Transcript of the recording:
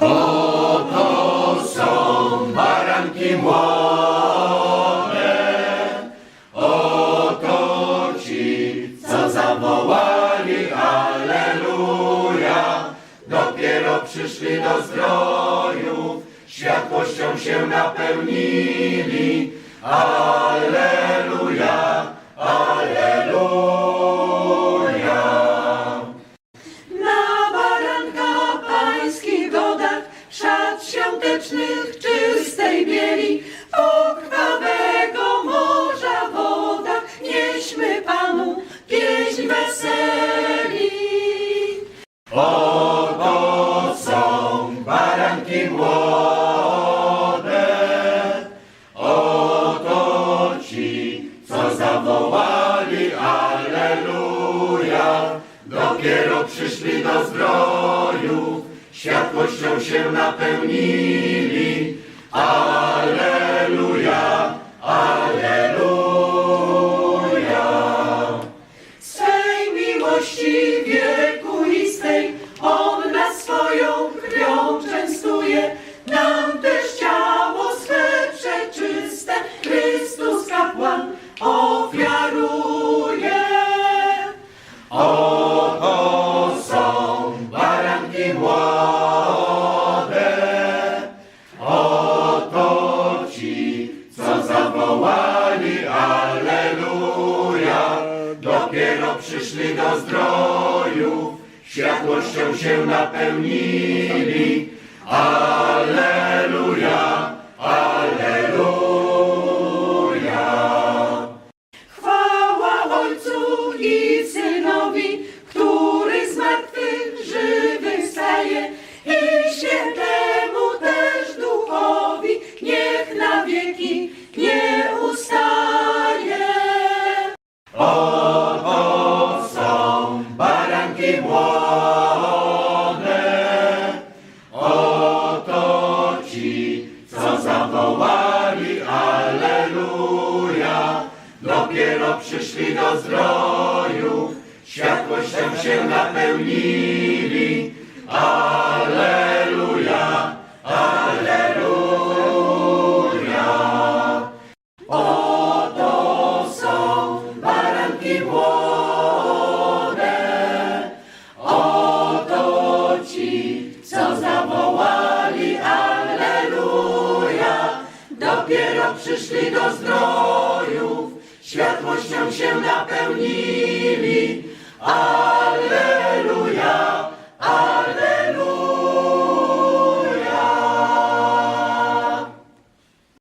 Oto są baranki młode, oto ci, co zawołali Alleluja. Dopiero przyszli do zdrojów, światłością się napełnili. Co zawołali Alleluja. Dopiero przyszli do zdrojów, światłością się napełnili. Przyszli do zdrojów, światłością się napełnili. Alleluja, Alleluja. Chwała Ojcu i baranki młode, oto ci, co zawołali Alleluja. Dopiero przyszli do zdrojów, światłością się napełnili. Alleluja, przyszli do zdrojów, światłością się napełnili. A